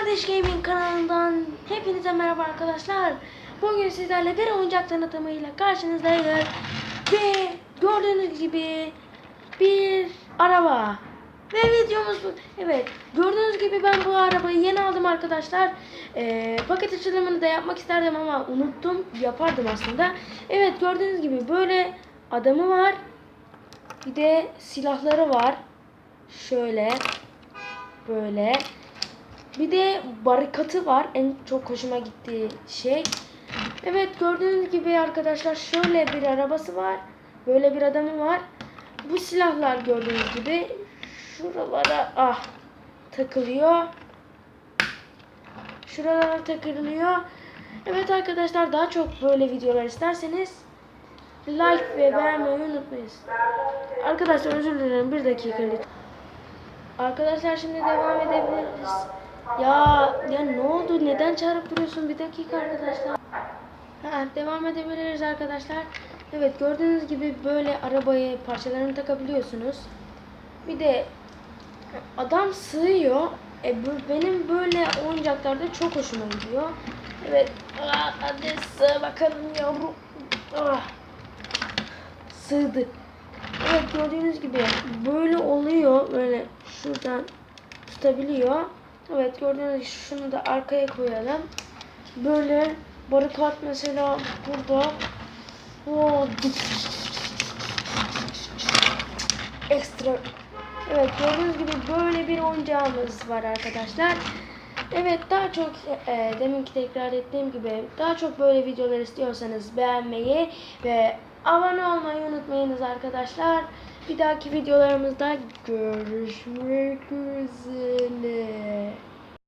Kardeş Gaming kanalından hepinize merhaba arkadaşlar. Bugün sizlerle bir oyuncak tanıtımıyla karşınızdayız. Ve gördüğünüz gibi bir araba. Ve videomuz bu. Evet gördüğünüz gibi ben bu arabayı yeni aldım arkadaşlar. Ee, paket açılımını da yapmak isterdim ama unuttum. Yapardım aslında. Evet gördüğünüz gibi böyle adamı var. Bir de silahları var. Şöyle. Böyle. Bir de barikatı var. En çok hoşuma gittiği şey. Evet gördüğünüz gibi arkadaşlar şöyle bir arabası var. Böyle bir adamı var. Bu silahlar gördüğünüz gibi şuralara ah takılıyor. Şuralara takılıyor. Evet arkadaşlar daha çok böyle videolar isterseniz like ve beğenmeyi unutmayın. Arkadaşlar özür dilerim bir dakika lütfen. Arkadaşlar şimdi devam edebiliriz. Ya ya ne oldu? Neden çağırıp duruyorsun? Bir dakika arkadaşlar. Ha, devam edebiliriz arkadaşlar. Evet gördüğünüz gibi böyle arabayı parçalarını takabiliyorsunuz. Bir de adam sığıyor. E, benim böyle oyuncaklarda çok hoşuma gidiyor. Evet. Aa, hadi sığ bakalım yavrum. Ah. Sığdı. Evet gördüğünüz gibi böyle oluyor. Böyle şuradan tutabiliyor. Evet gördüğünüz gibi şunu da arkaya koyalım. Böyle barikat mesela burada. Oo, Ekstra. Evet gördüğünüz gibi böyle bir oyuncağımız var arkadaşlar. Evet daha çok e, deminki tekrar ettiğim gibi daha çok böyle videolar istiyorsanız beğenmeyi ve abone olmayı unutmayınız arkadaşlar. Bir dahaki videolarımızda görüşmek üzere.